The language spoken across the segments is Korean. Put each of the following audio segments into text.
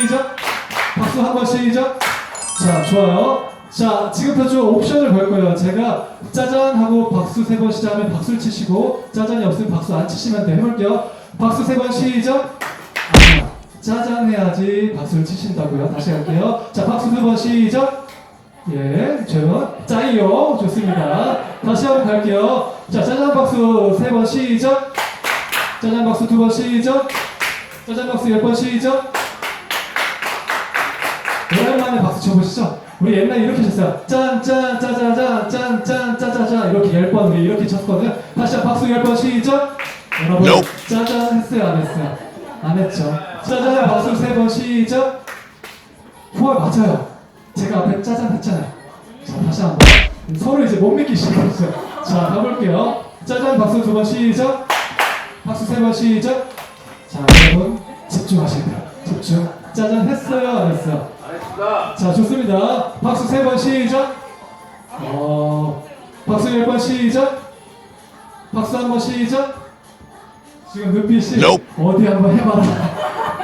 시작. 박수 한 번 시작. 자, 좋아요. 자, 지금부터 좀 옵션을 걸 거예요. 제가 짜잔 하고 박수 세 번 시작하면 박수를 치시고 짜잔이 없으면 박수 안 치시면 돼. 해볼게요. 박수 세 번 시작. 아니야. 짜잔 해야지 박수를 치신다고요. 다시 할게요. 자, 박수 두 번 시작. 예, 저는 짜이요. 좋습니다. 다시 한번 갈게요. 자, 짜잔 박수 세 번 시작. 짜잔 박수 두 번 시작. 짜잔 박수 열 번 시작. 오랜만에 박수 쳐보시죠. 우리 옛날에 이렇게 쳤어요. 짠, 짠, 짜자잔, 짠, 짠, 짜자잔. 이렇게 열 번 우리 이렇게 쳤거든요. 다시 한번 박수 열 번 시작. 여러분, Nope. 짜잔 했어요, 안 했어요? 안 했죠. 짜잔 박수 세 번 시작. 좋아요, 맞아요. 제가 앞에 짜잔 했잖아요. 자, 다시 한 번. 서로 이제 못 믿기 시작했어요. 자, 가볼게요. 짜잔 박수 두 번 시작. 박수 세 번 시작. 자, 여러분 집중하셔야 돼요. 집중. 짜잔 했어요, 안 했어요? 자, 좋습니다. 박수 세 번 시작. 어, 박수 열 번 시작. 박수 한 번 시작. 지금 눈빛이 Nope. 어디 한번 해봐라.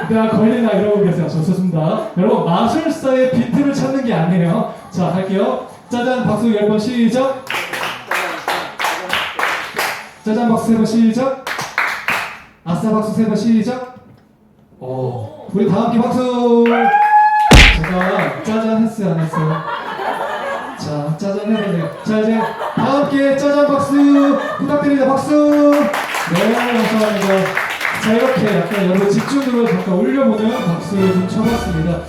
내가 걸리나 이러고 계세요. 좋습니다. 여러분 마술사의 비트를 찾는 게 아니에요. 자, 할게요. 짜잔 박수 열 번 시작. 짜잔 박수 세 번 시작. 아싸 박수 세 번 시작. 오, 우리 다 함께 박수. 짜잔 했어요, 안 했어요? 자, 짜잔 해보세요. 자, 이제 다 함께 짜잔 박수 부탁드립니다. 박수. 네, 감사합니다. 자, 이렇게 약간 여러분 집중으로 잠깐 올려보는 박수를 좀 쳐봤습니다.